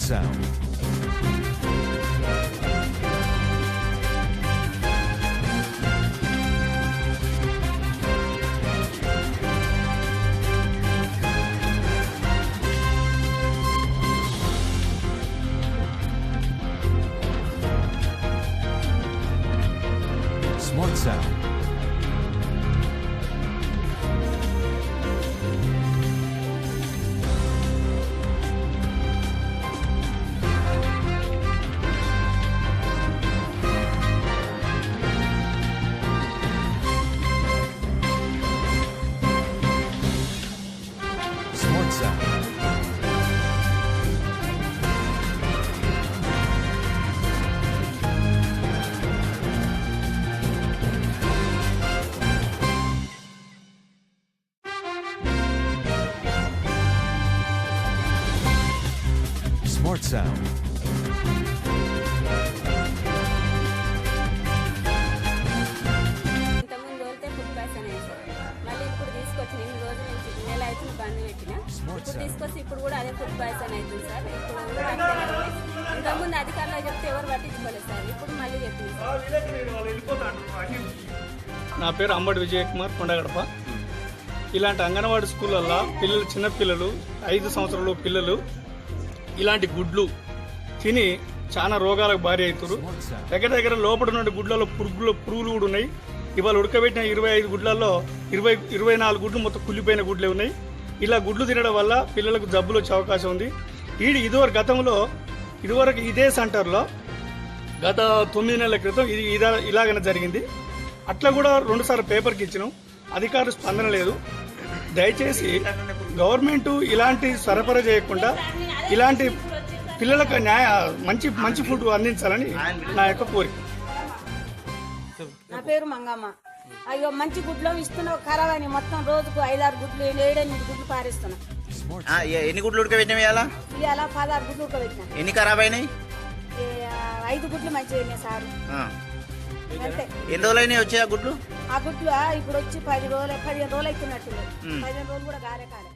sound. Smart sound. ఇప్పుడు sound. తీసుకొచ్చి ఇప్పుడు కూడా అదే ఫుడ్ పాయిజన్ అవుతుంది సార్. ఇప్పుడు. ఇంతకుముందు అధికారులు చెప్తే ఎవరు పట్టించుకోలేదు సార్. ఇప్పుడు మళ్ళీ చెప్పింది నా పేరు అంబటి విజయ్ కుమార్ కొండగడప. ఇలాంటి అంగన్వాడీ స్కూళ్ళల్లో పిల్లలు చిన్న పిల్లలు ఐదు సంవత్సరాల పిల్లలు ఇలాంటి గుడ్లు తిని చాలా రోగాలకు భారీ అవుతారు దగ్గర దగ్గర లోపల ఉన్న గుడ్లలో పురుగులు పురుగులు కూడా ఉన్నాయి. ఇవాళ ఉడకబెట్టిన ఇరవై ఐదు గుడ్లలో ఇరవై ఇరవై నాలుగు గుడ్లు మొత్తం కుళ్ళిపోయిన గుడ్లే ఉన్నాయి. ఇలా గుడ్లు తినడం వల్ల పిల్లలకు జబ్బులు వచ్చే అవకాశం ఉంది. ఈ ఇదివరకు గతంలో ఇదివరకు ఇదే సెంటర్లో గత తొమ్మిది నెలల క్రితం ఇది ఇదా ఇలాగనే జరిగింది. అట్లా కూడా రెండుసార్లు పేపర్కి ఇచ్చినాం. అధికారులు స్పందన లేదు. దయచేసి గవర్నమెంట్ ఇలాంటి సరఫరా చేయకుండా ఇలాంటి పిల్లలకు న్యాయ మంచి మంచి ఫుడ్ అందించాలని నా యొక్క కోరిక. నా పేరు మంగమ్మ. అయ్యో మంచి గుడ్లు ఇస్తున్నావు ఖరాబ్ అని మొత్తం రోజుకు ఐదారు గుడ్లు ఏడెనిమిది గుడ్లు పారేస్తున్నా. ఎన్ని గుడ్లు ఉడకబెట్టినావు ఇవాళ ఇవాళ పదహారు గుడ్లు ఉడకబెట్టినా. ఎన్ని ఖరాబ్ అయినాయి? ఐదు గుడ్లు మంచిగా అయినాయి సారు. ఎన్ని రోజులు అయినాయి వచ్చాయి ఆ గుడ్లు? ఆ గుడ్లు ఆ, ఇప్పుడు వచ్చి పది రోజులు పదిహేను రోజులు అవుతున్నట్టు. పదిహేను రోజులు కూడా కాలే కాలే.